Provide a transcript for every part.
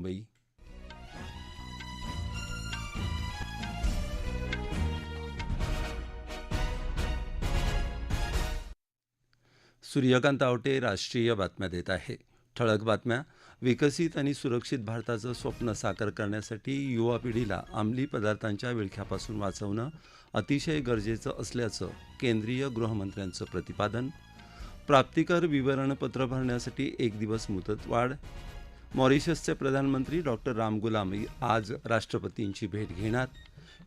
मुंबई सूर्यकांत आवटे राष्ट्रीय बातम्या देत आहे. ठळक बातम्या. विकसित आणि सुरक्षित भारताचं स्वप्न साकार करण्यासाठी युवा पिढीला अंमली पदार्थांच्या विळख्यापासून वाचवणं अतिशय गरजेचं असल्याचं केंद्रीय गृहमंत्र्यांचं प्रतिपादन. प्राप्तिकर विवरणपत्र भरण्यासाठी एक दिवस मुदतवाढ. मॉरिशसचे प्रधानमंत्री डॉक्टर राम गुलाम आज राष्ट्रपतींची भेट घेणार.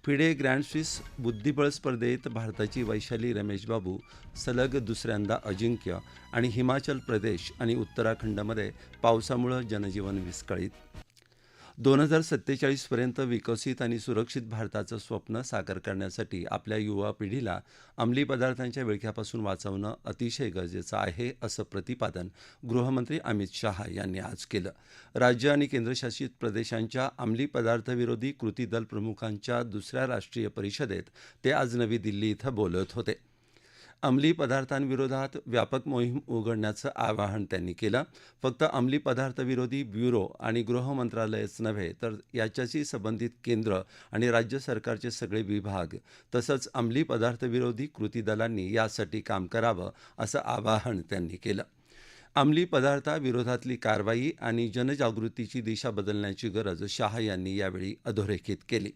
फिडे ग्रँड स्विस बुद्धिबळ स्पर्धेत भारताची वैशाली रमेश बाबू सलग दुसऱ्यांदा अजिंक्य आणि हिमाचल प्रदेश आणि उत्तराखंडमध्ये पावसामुळं जनजीवन विस्कळीत. दोन हजार सत्तेचाळीसपर्यंत विकसित आणि सुरक्षित भारताचं स्वप्न साकार करण्यासाठी आपल्या युवा पिढीला अंमली पदार्थांच्या विळख्यापासून वाचवणं अतिशय गरजेचं आहे असं प्रतिपादन गृहमंत्री अमित शहा यांनी आज केलं. राज्य आणि केंद्रशासित प्रदेशांच्या अंमली पदार्थविरोधी कृती दल प्रमुखांच्या दुसऱ्या राष्ट्रीय परिषदेत ते आज नवी दिल्ली इथं बोलत होते. अंमली पदार्थांविरोधात व्यापक मोहीम उघडण्याचं आवाहन त्यांनी केलं. फक्त अंमली पदार्थविरोधी ब्युरो आणि गृह मंत्रालयच नव्हे तर याच्याशी संबंधित केंद्र आणि राज्य सरकारचे सगळे विभाग तसंच अंमली पदार्थविरोधी कृती दलांनी यासाठी काम करावं असं आवाहन त्यांनी केलं. अंमली पदार्थाविरोधातली कारवाई आणि जनजागृतीची दिशा बदलण्याची गरज शाह यांनी यावेळी अधोरेखित केली.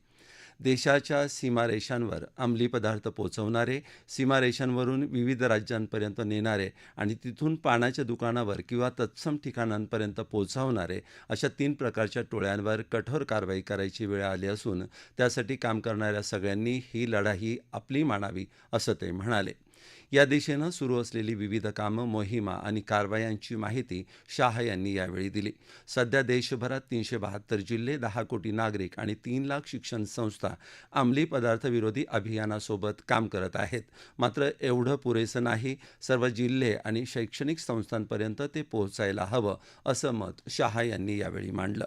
देशाच्या सीमारेषांवर अंमली पदार्थ पोचवणारे सीमारेषांवरून विविध राज्यांपर्यंत नेणारे आणि तिथून पाण्याच्या दुकानावर किंवा तत्सम ठिकाणांपर्यंत पोचवणारे अशा तीन प्रकारच्या टोळ्यांवर कठोर कारवाई करायची वेळ आली असून त्यासाठी काम करणाऱ्या सगळ्यांनी ही लढाई आपली मानावी असं ते म्हणाले. या दिशेनं सुरू असलेली विविध कामं मोहिमा आणि कारवायांची माहिती शाह यांनी यावेळी दिली. सध्या देशभरात तीनशे बहात्तर जिल्हे दहा कोटी नागरिक आणि तीन लाख शिक्षण संस्था अंमली पदार्थविरोधी अभियानासोबत काम करत आहेत. मात्र एवढं पुरेसं नाही सर्व जिल्हे आणि शैक्षणिक संस्थांपर्यंत ते पोहोचायला हवं असं मत शाह यांनी यावेळी मांडलं.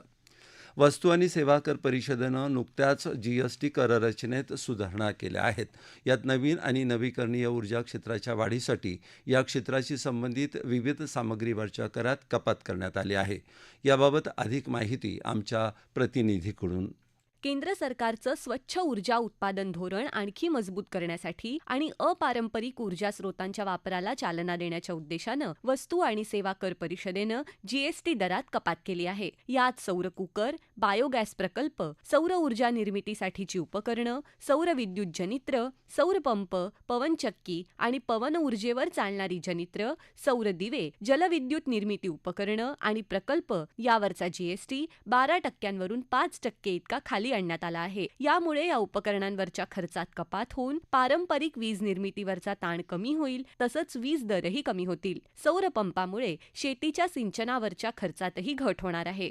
वस्तू आणि सेवा कर परिषदेनं नुकत्याच जीएसटी कररचनेत सुधारणा केल्या आहेत. यात नवीन आणि नवीकरणीय ऊर्जा क्षेत्राच्या वाढीसाठी या क्षेत्राशी संबंधित विविध सामग्रीवरच्या करात कपात करण्यात आली आहे. याबाबत अधिक माहिती आमच्या प्रतिनिधीकडून केंद्र सरकारचं स्वच्छ ऊर्जा उत्पादन धोरण आणखी मजबूत करण्यासाठी आणि अपारंपरिक ऊर्जा स्रोतांच्या वापराला चालना देण्याच्या उद्देशानं वस्तू आणि सेवा कर परिषदेनं जीएसटी दरात कपात केली आहे. यात सौर कुकर बायोगॅस प्रकल्प सौर ऊर्जा निर्मितीसाठीची उपकरणं सौर विद्युत जनित्र सौर पंप पवनचक्की आणि पवन ऊर्जेवर चालणारी जनित्र सौर दिवे जलविद्युत निर्मिती उपकरणं आणि प्रकल्प यावरचा जीएसटी बारा टक्क्यांवरून पाच टक्के इतका खाली आणण्यात आला आहे. यामुळे या उपकरणांवरच्या खर्चात कपात होऊन पारंपरिक वीज निर्मितीवरचा ताण कमी होईल तसंच वीज दरही कमी होतील. सौर पंपामुळे शेतीच्या सिंचनावरच्या खर्चातही घट होणार आहे.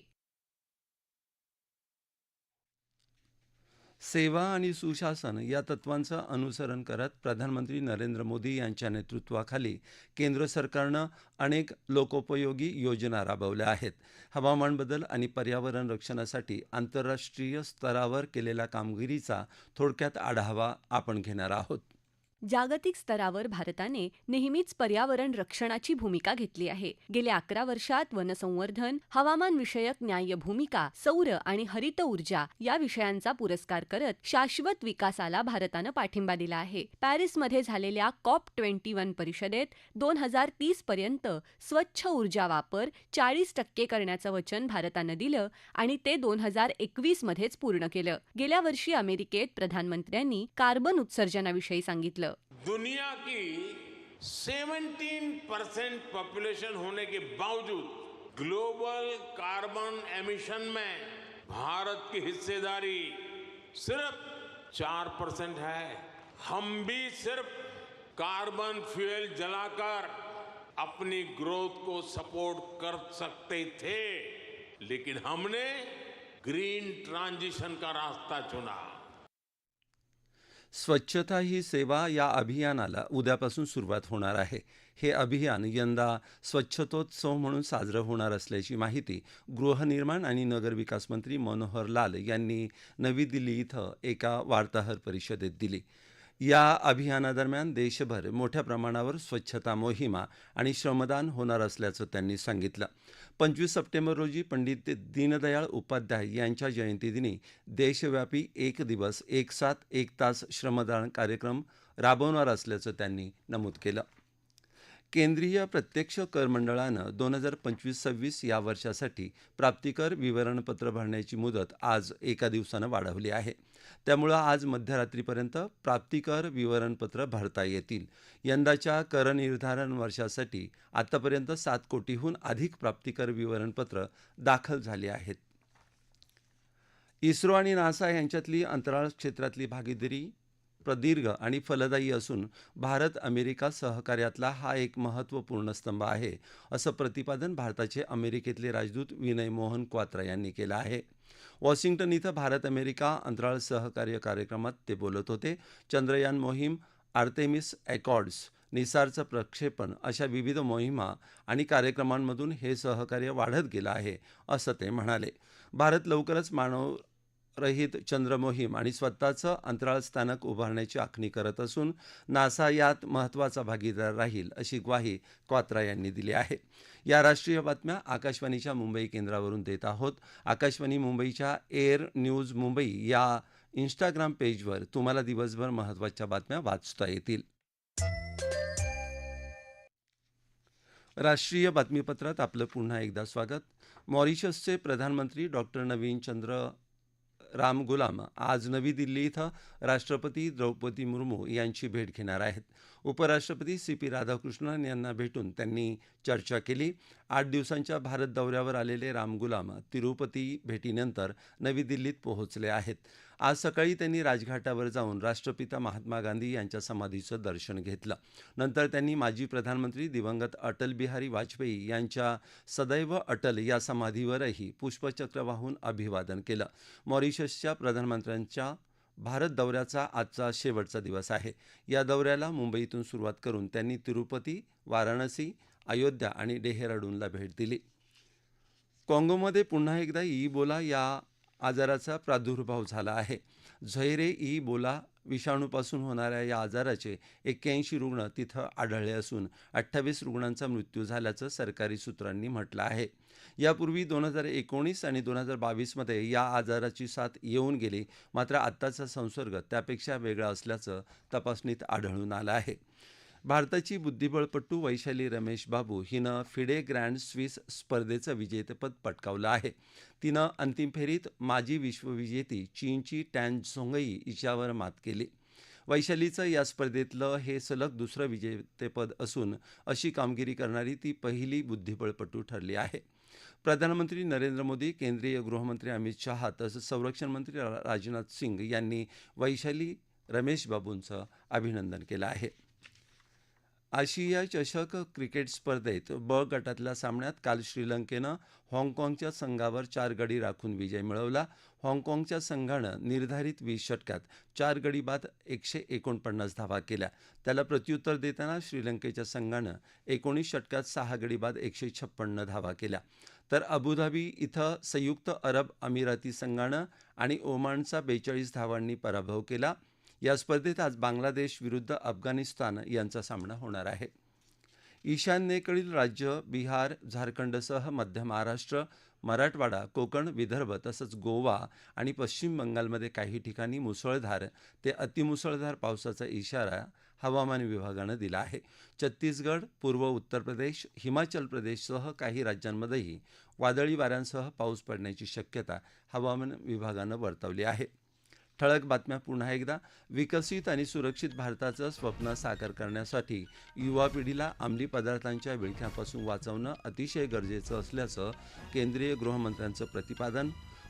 सेवा आणि सुशासन या तत्वांचं अनुसरण करत प्रधानमंत्री नरेंद्र मोदी यांच्या नेतृत्वाखाली केंद्र सरकारनं अनेक लोकोपयोगी योजना राबवल्या आहेत. हवामान बदल आणि पर्यावरण रक्षणासाठी आंतरराष्ट्रीय स्तरावर केलेल्या कामगिरीचा थोडक्यात आढावा आपण घेणार आहोत. जागतिक स्तरावर भारताने नेहमीच पर्यावरण रक्षणाची भूमिका घेतली आहे. गेल्या अकरा वर्षात वनसंवर्धन हवामानविषयक न्याय्य भूमिका सौर आणि हरित ऊर्जा या विषयांचा पुरस्कार करत शाश्वत विकासाला भारतानं पाठिंबा दिला आहे. पॅरिसमध्ये झालेल्या कॉप ट्वेंटी वन परिषदेत दोन हजार तीस पर्यंत स्वच्छ ऊर्जा वापर चाळीस टक्के करण्याचं वचन भारतानं दिलं आणि ते दोन हजार एकवीस मध्येच पूर्ण केलं. गेल्या वर्षी अमेरिकेत प्रधानमंत्र्यांनी कार्बन उत्सर्जनाविषयी सांगितलं. दुनिया की 17 परसेंट पॉपुलेशन होने के बावजूद ग्लोबल कार्बन एमिशन में भारत की हिस्सेदारी सिर्फ़ चार परसेंट है। हम भी सिर्फ़ कार्बन फ्यूल जलाकर अपनी ग्रोथ को सपोर्ट कर सकते थे, लेकिन हमने ग्रीन ट्रांजिशन का रास्ता चुना। स्वच्छता ही सेवा या अभियानाला उद्यापासून सुरुवात होणार आहे. हे अभियान यंदा स्वच्छतोत्सव म्हणून साजरं होणार असल्याची माहिती गृहनिर्माण आणि नगरविकास मंत्री मनोहर लाल यांनी नवी दिल्ली इथं एका वार्ताहर परिषदेत दिली. या अभियानादरम्यान देशभर मोठ्या प्रमाणावर स्वच्छता मोहिमा आणि श्रमदान होणार असल्याचं त्यांनी सांगितलं. पंचवीस सप्टेंबर रोजी पंडित दीनदयाळ उपाध्याय यांच्या जयंतीदिनी देशव्यापी एक दिवस एक सात एक तास श्रमदान कार्यक्रम राबवणार असल्याचं त्यांनी नमूद केलं. केंद्रीय प्रत्यक्ष कर मंडळानं दोन हजार पंचवीस सव्वीस या वर्षासाठी प्राप्तिकर विवरणपत्र भरण्याची मुदत आज एका दिवसानं वाढवली आहे. त्यामुळं आज मध्यरात्रीपर्यंत प्राप्तिकर विवरणपत्र भरता येतील. यंदाच्या कर निर्धारण वर्षासाठी आतापर्यंत सात कोटीहून अधिक प्राप्तिकर विवरणपत्र दाखल झाली आहेत. इस्रो आणि नासा यांच्यातली अंतराळ क्षेत्रातली भागीदारी प्रदीर्घ आणि फलदायी असून भारत अमेरिका सहकार्यातला हा एक महत्त्वपूर्ण स्तंभ आहे असं प्रतिपादन भारताचे अमेरिकेतले राजदूत विनय मोहन क्वात्रा यांनी केलं आहे. वॉशिंग्टन इथं भारत अमेरिका अंतराळ सहकार्य कार्यक्रमात ते बोलत होते. चंद्रयान मोहीम आर्तेमिस अकॉर्ड्स निसारचं प्रक्षेपण अशा विविध मोहिमा आणि कार्यक्रमांमधून हे सहकार्य वाढत गेलं आहे असं ते म्हणाले. भारत लवकरच मानव रहित चंद्र मोहीम आणि स्वतःचं अंतराळ स्थानक उभारण्याची आखणी करत असून नासा यात महत्त्वाचा भागीदार राहील अशी ग्वाही क्वात्रा यांनी दिली आहे. या राष्ट्रीय बातम्या आकाशवाणीच्या मुंबई केंद्रावरून देत आहोत. आकाशवाणी मुंबईच्या एअर न्यूज मुंबई या इंस्टाग्राम पेजवर तुम्हाला दिवसभर महत्त्वाच्या बातम्या वाचता येतील. राष्ट्रीय बातमीपत्रात आपलं पुन्हा एकदा स्वागत. मॉरिशसचे प्रधानमंत्री डॉक्टर नवीन चंद्र राम गुलाम आज नवी दिल्ली इथं राष्ट्रपती द्रौपदी मुर्मू यांची भेट घेणार आहेत. उपराष्ट्रपती सी पी राधाकृष्णन यांना भेटून त्यांनी चर्चा केली. आठ दिवसांच्या भारत दौऱ्यावर आलेले रामगुलाम तिरुपती भेटीनंतर नवी दिल्लीत पोहोचले आहेत. आज सकाळी त्यांनी राजघाटावर जाऊन राष्ट्रपिता महात्मा गांधी यांच्या समाधीचं दर्शन घेतलं. नंतर त्यांनी माजी प्रधानमंत्री दिवंगत अटल बिहारी वाजपेयी यांच्या सदैव अटल या समाधीवरही पुष्पचक्र वाहून अभिवादन केलं. मॉरिशसच्या प्रधानमंत्र्यांच्या भारत दौऱ्याचा आजचा शेवटचा दिवस आहे. या दौऱ्याला मुंबईतून सुरुवात करून त्यांनी तिरुपती वाराणसी अयोध्या आणि डेहराडूनला भेट दिली. काँगोमध्ये पुन्हा एकदा इबोला या आजाराचा प्रादुर्भाव झाला आहे. झैरे ई बोला विषाणूपासून होणाऱ्या या आजाराचे एक्क्याऐंशी रुग्ण तिथं आढळले असून अठ्ठावीस रुग्णांचा मृत्यू झाल्याचं सरकारी सूत्रांनी म्हटलं आहे. यापूर्वी दोन हजार एकोणीस आणि दोन हजार बावीसमध्ये या आजाराची साथ येऊन गेली मात्र आत्ताचा संसर्ग त्यापेक्षा वेगळा असल्याचं तपासणीत आढळून आलं आहे. भारताची बुद्धिबळपटू वैशाली रमेश बाबू हिनं फिडे ग्रँड स्विस स्पर्धेचं विजेतेपद पटकावलं आहे. तिनं अंतिम फेरीत माजी विश्वविजेती चीनची टॅन झोंगई हिच्यावर मात केली. वैशालीचं या स्पर्धेतलं हे सलग दुसरं विजेतेपद असून अशी कामगिरी करणारी ती पहिली बुद्धिबळपटू ठरली आहे. प्रधानमंत्री नरेंद्र मोदी केंद्रीय गृहमंत्री अमित शहा तसंच संरक्षण मंत्री राजनाथ सिंग यांनी वैशाली रमेश बाबूंचं अभिनंदन केलं आहे. आशिया चषक क्रिकेट स्पर्धेत ब गटातल्या सामन्यात काल श्रीलंकेनं हाँगकाँगच्या संघावर चार गडी राखून विजय मिळवला. हाँगकाँगच्या संघानं निर्धारित वीस षटकात चार गडी बाद एकशे एकोणपन्नास धावा केल्या. त्याला प्रत्युत्तर देताना श्रीलंकेच्या संघानं एकोणीस षटकात सहा गडी बाद एकशे छप्पन्न धावा केल्या. तर अबुधाबी इथं संयुक्त अरब अमिराती संघानं आणि ओमानचा बेचाळीस धावांनी पराभव केला. या स्पर्धेत आज बांगलादेश विरुद्ध अफगाणिस्तान यांचा सामना होणार आहे. ईशान्येकडील राज्य बिहार झारखंडसह मध्य महाराष्ट्र मराठवाडा कोकण विदर्भ तसंच गोवा आणि पश्चिम बंगालमध्ये काही ठिकाणी मुसळधार ते अतिमुसळधार पावसाचा इशारा हवामान विभागानं दिला आहे. छत्तीसगड पूर्व उत्तर प्रदेश हिमाचल प्रदेशसह काही राज्यांमध्येही वादळी वाऱ्यांसह पाऊस पडण्याची शक्यता हवामान विभागानं वर्तवली आहे. ठळक बातम्या पुन्हा एकदा. विकसित आणि सुरक्षित भारताचं स्वप्न साकार करण्यासाठी युवा पिढीला अंमली पदार्थांच्या विळख्यापासून वाचवणं अतिशय गरजेचं असल्याचं केंद्रीय गृहमंत्र्यांचं प्रतिपादन.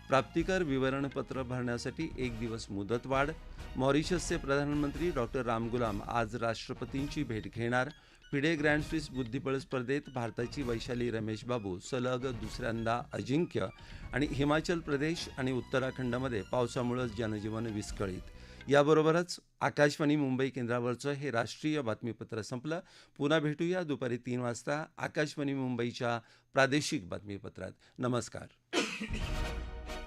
प्राप्तिकर विवरणपत्र भरण्यासाठी एक दिवस मुदतवाढ. मॉरिशसचे प्रधानमंत्री डॉक्टर रामगुलाम आज राष्ट्रपतींची भेट घेणार. फिडे ग्रँड स्विस बुद्धिबळ स्पर्धेत भारताची वैशाली रमेश बाबू सलग दुसऱ्यांदा अजिंक्य आणि हिमाचल प्रदेश आणि उत्तराखंडमध्ये पावसामुळं जनजीवन विस्कळीत. याबरोबरच आकाशवाणी मुंबई केंद्रावरचं हे राष्ट्रीय बातमीपत्र संपलं. पुन्हा भेटूया दुपारी तीन वाजता आकाशवाणी मुंबईच्या प्रादेशिक बातमीपत्रात. नमस्कार.